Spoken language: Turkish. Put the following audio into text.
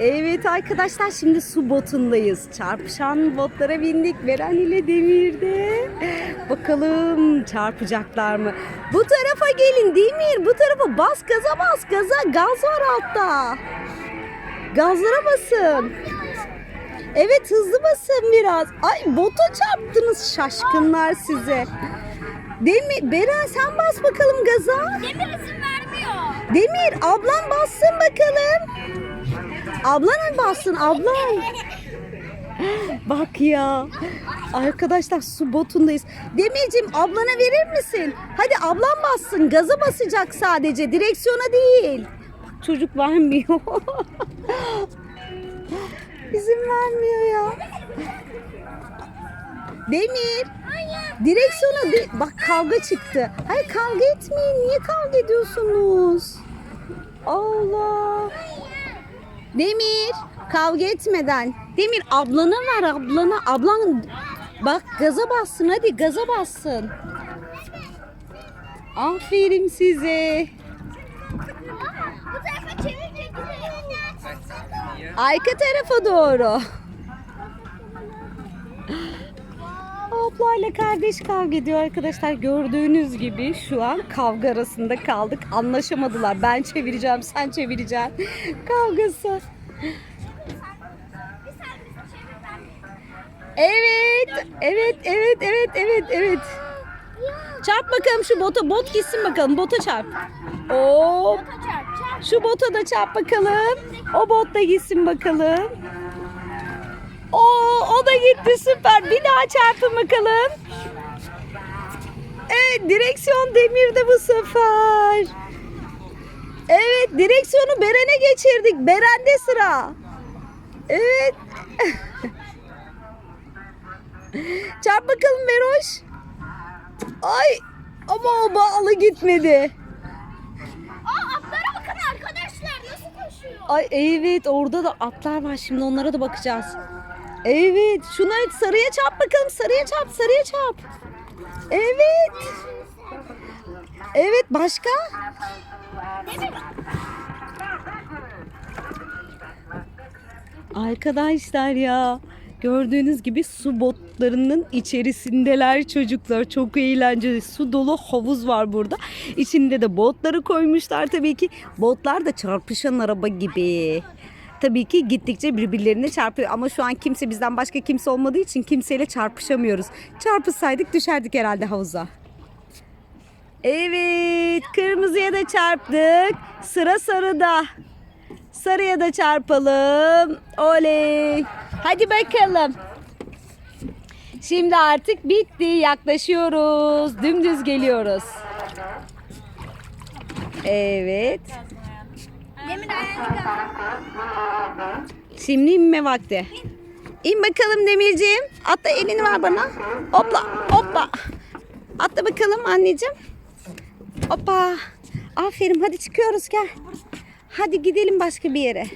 Evet arkadaşlar şimdi su botundayız. Çarpışan botlara bindik. Beren ile Demir'de. Bakalım çarpacaklar mı? Bu tarafa gelin Demir. Bu tarafa bas gaza bas gaza. Gaz var altta. Gazlara basın. Evet hızlı basın biraz. Ay bota çarptınız şaşkınlar size. Demir, Beren sen bas bakalım gaza. Demir izin vermiyor. Demir ablan bassın bakalım. Ablan mı bassın ablan? Bak ya. Arkadaşlar su botundayız. Demircim ablana verir misin? Hadi ablan bassın. Gaza basacak sadece. Direksiyona değil. Bak çocuk vermiyor. İzin vermiyor ya. Demir. Direksiyona değil. Bak kavga çıktı. Hayır kavga etmeyin. Niye kavga ediyorsunuz? Allah. Demir kavga etmeden. Demir ablana ver ablana. Ablan bak gaza bassın hadi gaza bassın. Aferin size. Arka tarafa doğru. Ablayla kardeş kavga ediyor arkadaşlar. Gördüğünüz gibi şu an kavga arasında kaldık. Anlaşamadılar. Ben çevireceğim, sen çevireceksin. Kavgası. Evet, evet, evet, evet, evet, evet. Çarp bakalım şu bota. Bot gitsin bakalım. Bota çarp. Oo, şu bota da çarp bakalım. O bot da gitsin bakalım. Oo, o da gitti süper. Bir daha çarpın bakalım. Evet direksiyon demirde bu sefer. Evet direksiyonu Beren'e geçirdik. Beren'de sıra. Evet. Çarp bakalım Beroş. Ay ama o bağlı gitmedi. Aa atlara bakın arkadaşlar nasıl koşuyor. Ay evet orada da atlar var şimdi onlara da bakacağız. Evet şuna sarıya çarp bakalım sarıya çarp sarıya çarp. Evet. Evet başka? Arkadaşlar ya gördüğünüz gibi su botlarının içerisindeler çocuklar. Çok eğlenceli. Su dolu havuz var burada. İçinde de botları koymuşlar tabii ki. Botlar da çarpışan araba gibi. Tabii ki gittikçe birbirlerine çarpıyor ama şu an kimse bizden başka kimse olmadığı için kimseyle çarpışamıyoruz. Çarpışsaydık düşerdik herhalde havuza. Evet, kırmızıya da çarptık. Sıra sarıda. Sarıya da çarpalım. Oley. Hadi bakalım. Şimdi artık bitti. Yaklaşıyoruz. Dümdüz geliyoruz. Evet. Demir ayağını. Şimdi inme vakti. İn bakalım Demirciğim. Atla elini ver bana. Hopla hoppa. Atla bakalım anneciğim. Hoppa. Aferin hadi çıkıyoruz gel. Hadi gidelim başka bir yere.